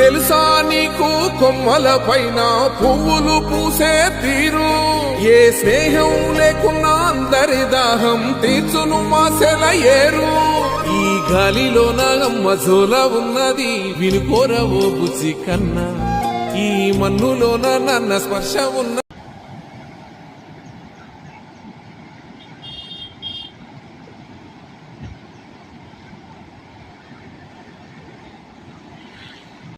తెలుసా నీకు? కొమ్మల పైన పువ్వులు పూసే తీరు. ఏ స్నేహం లేకున్నా అందరి దాహం తీర్చును మాసెల ఏరు. ఈ గాలిలో నాగమ్మ జోల ఉన్నది వినుకోరవో బుజ్జి కన్నా. ఈ మన్నులోన నన్న స్పర్శ ఉన్న